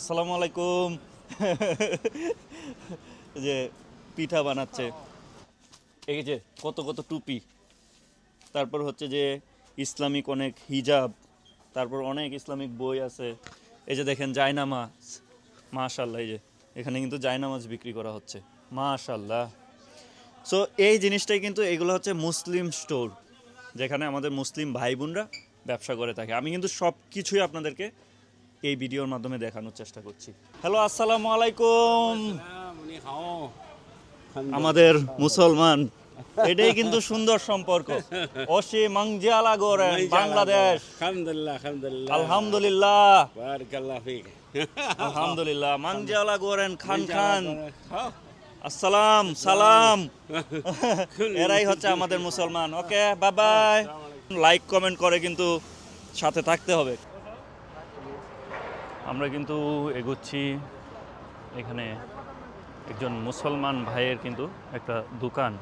আসসালামু আলাইকুম। যে পিঠা বানাচ্ছে। এই যে কত কত টুপি। তারপর হচ্ছে যে ইসলামিক অনেক হিজাব। তারপর অনেক ইসলামিক বই আছে। এই যে দেখেন জায়নামাজ মাশাল্লাহ এই যে এখানে কিন্তু জায়নামাজ বিক্রি করা হচ্ছে। মাশাল্লাহ সো এই জিনিসটাই কিন্তু এগুলো হচ্ছে মুসলিম স্টোর। যেখানে আমাদের মুসলিম ভাই বোনরা ব্যবসা করে থাকে। আমি কিন্তু সব কিছুই আপনাদেরকে এই ভিডিওর মাধ্যমে দেখানোর চেষ্টা করছি। হ্যালো আসসালামু আলাইকুম। আমাদের মুসলমান এটাই কিন্তু সুন্দর সম্পর্ক। অসি মাংজিয়ালা গোরেন বাংলাদেশ। আলহামদুলিল্লাহ আলহামদুলিল্লাহ। মাংজিয়ালা গোরেন খান খান। আসসালাম সালাম। এরাই হচ্ছে আমাদের মুসলমান। Okay bye bye like comment করে কিন্তু সাথে থাকতে হবে। আমরা কিন্তু এগোচ্ছি এখানে একজন মুসলমান ভাইয়ের কিন্তু একটা দোকান।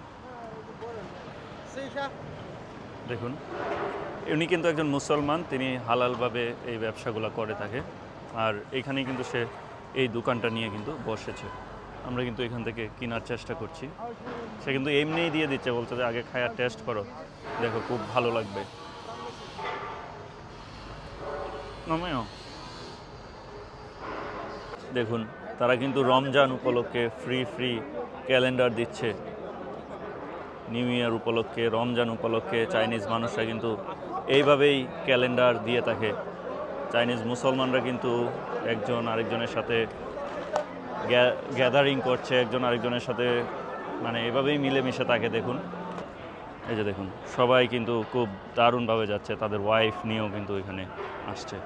দেখুন, উনি কিন্তু একজন মুসলমান, তিনি হালালভাবে এই ব্যবসাগুলো করে থাকে। আর এইখানেই কিন্তু সে এই দোকানটা নিয়ে কিন্তু বসেছে। আমরা কিন্তু এখান থেকে কেনার চেষ্টা করছি। সে কিন্তু এমনিই দিয়ে দিচ্ছে, বলছে যে আগে খায়া টেস্ট করো। দেখো, খুব ভালো লাগবে। নামেও। দেখুন, তারা কিন্তু রমজান উপলক্ষে ফ্রি ফ্রি ক্যালেন্ডার দিচ্ছে। নিউ ইয়ার উপলক্ষে, রমজান উপলক্ষে চাইনিজ মানুষরা কিন্তু এইভাবেই ক্যালেন্ডার দিয়ে থাকে। চাইনিজ মুসলমানরা কিন্তু একজন আরেকজনের সাথে গ্যাদারিং করছে, একজন আরেকজনের সাথে মানে এভাবেই মিলেমিশে থাকে, দেখুন। এই যে দেখুন, সবাই কিন্তু খুব দারুণভাবে যাচ্ছে, তাদের ওয়াইফ নিয়েও কিন্তু এখানে আসছে।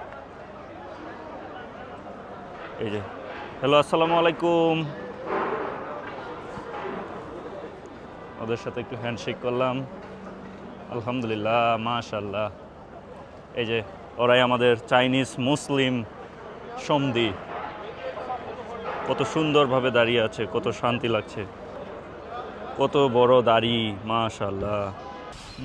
এই যে। হ্যালো আসসালামু আলাইকুম। ওদের সাথে একটু হ্যান্ডশেক করলাম। আলহামদুলিল্লাহ মাশাল্লাহ এই যে, ওরাই আমাদের চাইনিজ মুসলিম সন্ধি। কত সুন্দরভাবে দাঁড়িয়ে আছে, কত শান্তি লাগছে। কত বড় দাড়ি মাশাল্লাহ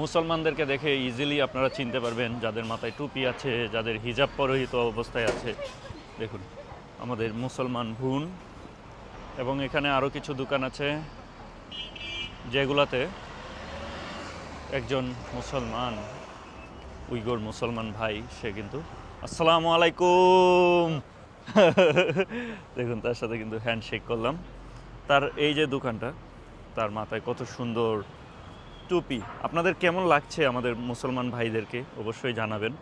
মুসলমানদেরকে দেখে ইজিলি আপনারা চিনতে পারবেন, যাদের মাথায় টুপি আছে, যাদের হিজাব পরহিত অবস্থায় আছে। দেখুন। আমাদের মুসলমান ভুন এবং এখানে আরও কিছু দোকান আছে যেগুলাতে একজন মুসলমান, উইগোর মুসলমান ভাই, সে কিন্তু আসসালামু আলাইকুম। দেখুন, তার সাথে কিন্তু হ্যান্ডশেক করলাম। তার এই যে দোকানটা, তার মাথায় কত সুন্দর টুপি। আপনাদের কেমন লাগছে আমাদের মুসলমান ভাইদেরকে? অবশ্যই জানাবেন।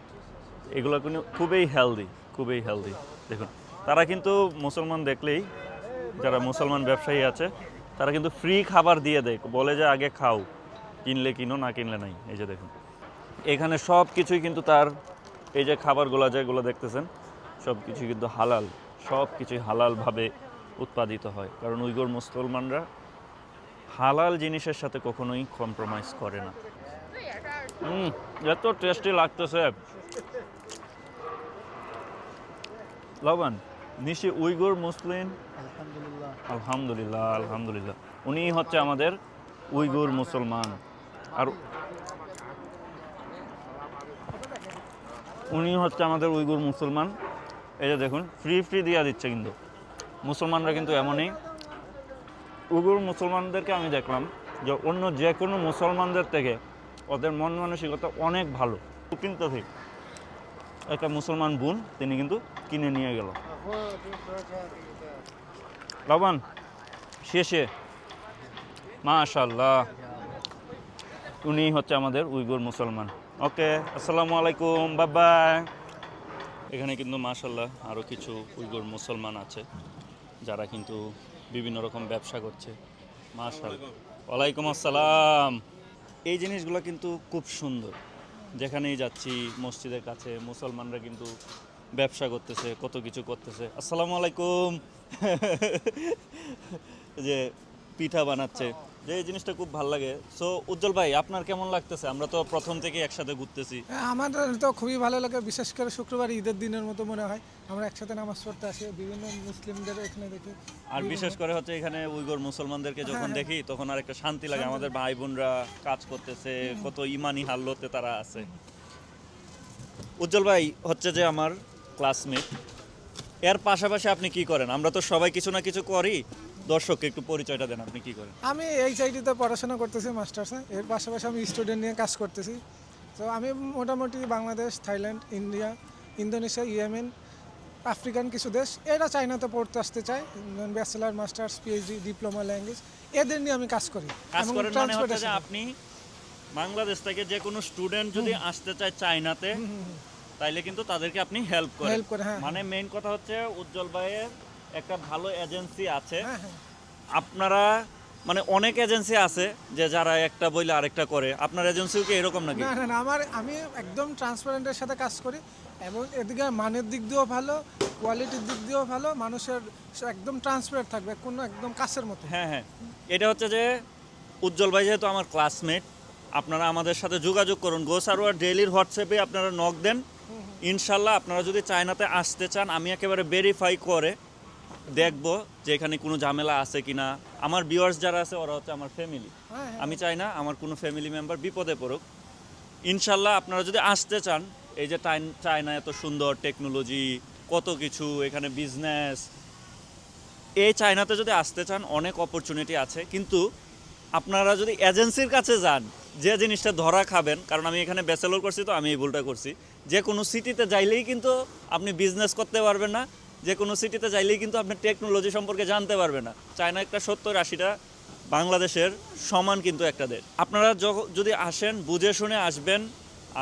এগুলো কিন্তু খুবই হেলদি খুবই হেলদি দেখুন তারা কিন্তু মুসলমান দেখলেই, যারা মুসলমান ব্যবসায়ী আছে, তারা কিন্তু ফ্রি খাবার দিয়ে দেয়। বলে যে আগে খাও, কিনলে কিনো, না কিনলে নাই। এই যে দেখুন। এখানে সব কিছুই কিন্তু তার, এই যে খাবারগুলো যেগুলো দেখতেছেন, সব কিছু কিন্তু হালাল। সব কিছুই হালালভাবে উৎপাদিত হয়। কারণ উইগোর মুসলমানরা হালাল জিনিসের সাথে কখনোই কম্প্রোমাইজ করে না। হুম এত টেস্টি লাগতেছে। লবণ। নিশি উইগুর মুসলিম। আলহামদুলিল্লাহ। আলহামদুলিল্লাহ উনি হচ্ছে আমাদের উইগুর মুসলমান। আর উনি হচ্ছে আমাদের উইগুর মুসলমান। এই যে দেখুন ফ্রি ফ্রি দিয়া দিচ্ছে কিন্তু। মুসলমানরা কিন্তু এমনই। উইগুর মুসলমানদেরকে আমি দেখলাম যে অন্য যে কোনো মুসলমানদের থেকে ওদের মন মানসিকতা অনেক ভালো। কিন্তু একটা মুসলমান বোন তিনি কিন্তু কিনে নিয়ে গেল। লবণ, শেষে। মাশাল্লাহ উনি হচ্ছে আমাদের উইগুর মুসলমান। ওকে, আসসালামু আলাইকুম বাবাই এখানে কিন্তু মাশাল্লাহ আরও কিছু উইগুর মুসলমান আছে, যারা কিন্তু বিভিন্ন রকম ব্যবসা করছে। মাশাল্লাহ ওয়ালাইকুম আসসালাম। এই জিনিসগুলো কিন্তু খুব সুন্দর। যেখানেই যাচ্ছি, মসজিদের কাছে, মুসলমানরা কিন্তু ব্যবসা করতেছে কত কিছু করতেছে। আসসালামু আলাইকুম। যে পিঠা বানাচ্ছে। যে এই জিনিসটা খুব ভালো লাগে। সো উজ্জ্বল ভাই আপনার কেমন লাগতেছে? আমরা তো প্রথম থেকে একসাথে ঘুরতেছি। আমাদের তো খুবই ভালো লাগে বিশেষ করে শুক্রবার ঈদের দিনের মতো মনে হয়। আমরা একসাথে নামাজ পড়তে আসি বিভিন্ন মুসলিমদের এখানে দেখি। আর বিশেষ করে হচ্ছে এখানে উইগর মুসলমানদেরকে যখন দেখি তখন আর একটা শান্তি লাগে। আমাদের ভাই বোনরা কাজ করতেছে কত ইমানি হাল্লতে তারা আছে। উজ্জ্বল ভাই হচ্ছে যে আমার ক্লাসমেট এর পাশাপাশি আপনি কি করেন? আমরা তো সবাই কিছু না কিছু করি। দর্শককে একটু পরিচয়টা দেন আপনি কি করেন? আমি এইচআইটিতে পড়াশোনা করতেছি মাস্টার্সে এর পাশাপাশি আমি স্টুডেন্ট নিয়ে কাজ করতেছি। তো আমি মোটামুটি Bangladesh Thailand India Indonesia Yemen African কিছু দেশ। এরা চাইনাতে পড়তে আসতে চায়। Bachelor masters PhD diploma language এদের নিয়ে আমি কাজ করি। কাজ করেন মানে হচ্ছে যে আপনি বাংলাদেশ থেকে যে কোনো স্টুডেন্ট যদি আসতে চায় চায়নাতে তাইলে কিন্তু তাদেরকে আপনি হেল্প করেন। করে, হ্যাঁ, মানে মেইন কথা হচ্ছে উজ্জ্বল ভাইয়ের একটা ভালো এজেন্সি আছে। হ্যাঁ হ্যাঁ। আপনারা মানে অনেক এজেন্সি আছে যে যারা একটা বইলে আরেকটা করে। আপনার এজেন্সিও কি এরকম নাকি? না না আমার আমি একদম ট্রান্সপারেন্টের সাথে কাজ করি এবং এদিকে মানের দিক দিয়েও ভালো কোয়ালিটির দিক দিয়েও ভালো মানুষের একদম ট্রান্সপারেন্ট থাকবে কোনো একদম কাছের মতো। হ্যাঁ হ্যাঁ। এটা হচ্ছে যে উজ্জ্বল ভাই যেহেতু আমার ক্লাসমেট আপনারা আমাদের সাথে যোগাযোগ করুন। গো সারোয়ার ডেইলির হোয়াটসঅ্যাপে আপনারা নক দেন। ইনশাল্লাহ আপনারা যদি চায়নাতে আসতে চান আমি একেবারে ভেরিফাই করে দেখব যে এখানে কোনো ঝামেলা আছে কিনা। আমার ভিউয়ার্স যারা আছে ওরা হচ্ছে আমার ফ্যামিলি হ্যাঁ আমি চাই না আমার কোনো ফ্যামিলি মেম্বার বিপদে পড়ুক। ইনশাল্লাহ আপনারা যদি আসতে চান এই যে চায়না এত সুন্দর টেকনোলজি কত কিছু এখানে বিজনেস এই চায়নাতে যদি আসতে চান অনেক অপরচুনিটি আছে। কিন্তু আপনারা যদি এজেন্সির কাছে যান যে জিনিসটা ধরা খাবেন কারণ আমি এখানে ব্যাচেলর করছি তো আমি এই ভুলটা করছি। যে কোনো সিটিতে যাইলেই কিন্তু আপনি বিজনেস করতে পারবেন না যে কোনো সিটিতে যাইলেই কিন্তু আপনি টেকনোলজি সম্পর্কে জানতে পারবেন না। চায়না একটা সত্তর আশিটা বাংলাদেশের সমান কিন্তু একটা দেশ। আপনারা যদি আসেন বুঝে শুনে আসবেন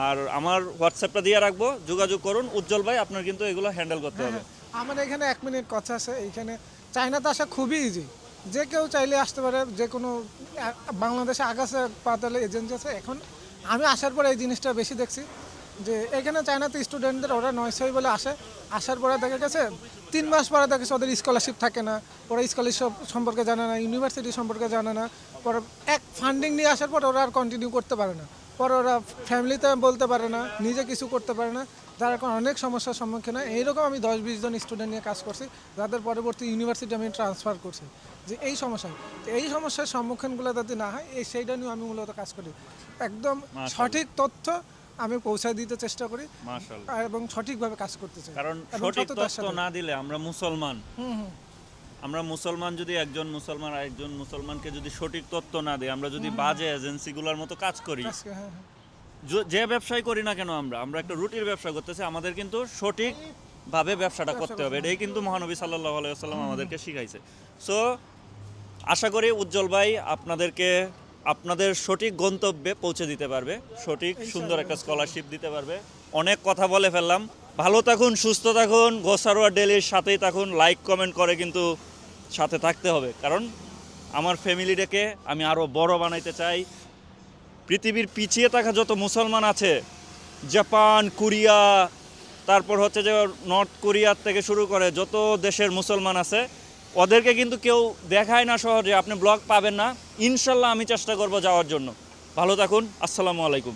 আর আমার হোয়াটসঅ্যাপটা দিয়ে রাখব যোগাযোগ করুন। উজ্জ্বল ভাই আপনার কিন্তু এগুলো হ্যান্ডেল করতে হবে। আমার এখানে এক মিনিট কথা আছে এইখানে চায়নাতে আসা খুবই ইজি যে কেউ চাইলে আসতে পারে যে কোনো বাংলাদেশে আগাছা পাতালে এজেন্সি আছে। এখন আমি আসার পরে এই জিনিসটা বেশি দেখছি। যে এখানে চায়নাতে স্টুডেন্টদের ওরা নয় ছয় বলে আসে। আসার পরে দেখা গেছে তিন মাস পরে দেখা গেছে ওদের স্কলারশিপ থাকে না। ওরা স্কলারশিপ সম্পর্কে জানে না ইউনিভার্সিটি সম্পর্কে জানে না। পরে এক ফান্ডিং নিয়ে আসার পর ওরা আর কন্টিনিউ করতে পারে না। পরে ওরা ফ্যামিলিতে বলতে পারে না নিজে কিছু করতে পারে না। যার এখন অনেক সমস্যার সম্মুখীন হয়। এইরকম আমি দশ বিশ জন স্টুডেন্ট নিয়ে কাজ করছি যাদের পরবর্তী ইউনিভার্সিটি আমি ট্রান্সফার করছি। যে এই সমস্যা তো এই সমস্যার সম্মুখীনগুলো যাতে না হয় এই সেইটা নিয়ে আমি মূলত কাজ করি। একদম সঠিক তথ্য আমি পৌঁছায় দিতে চেষ্টা করি। এবং সঠিকভাবে কাজ করতে চাই। কারণ সঠিক তথ্য না দিলে আমরা মুসলমান। আমরা মুসলমান যদি একজন মুসলমান আরেকজন মুসলমানকে যদি সঠিক তথ্য না দিই আমরা যদি বাজে এজেন্সিগুলোর মতো কাজ করি হ্যাঁ হ্যাঁ। য- যে ব্যবসায় করি না কেন আমরা? আমরা একটা রুটির ব্যবসা করতেছি আমাদের কিন্তু সঠিক ভাবে ব্যবসাটা করতে হবে। এটাই কিন্তু মহানবী সাল্লাহ আলাইসাল্লাম আমাদেরকে শিখাইছে। সো আশা করি উজ্জ্বল ভাই আপনাদেরকে আপনাদের সঠিক গন্তব্যে পৌঁছে দিতে পারবে সঠিক সুন্দর একটা স্কলারশিপ দিতে পারবে। অনেক কথা বলে ফেললাম। ভালো থাকুন সুস্থ থাকুন গোসারোয়া ডেলির সাথেই থাকুন লাইক কমেন্ট করে কিন্তু সাথে থাকতে হবে। কারণ আমার ফ্যামিলিটাকে আমি আরও বড় বানাইতে চাই। পৃথিবীর পিছিয়ে থাকা যত মুসলমান আছে জাপান কোরিয়া তারপর হচ্ছে যে নর্থ কোরিয়ার থেকে শুরু করে যত দেশের মুসলমান আছে ওদেরকে কিন্তু কেউ দেখায় না সহজে আপনি ব্লগ পাবেন না। ইনশাল্লাহ আমি চেষ্টা করব যাওয়ার জন্য। ভালো থাকুন, আসসালামু আলাইকুম।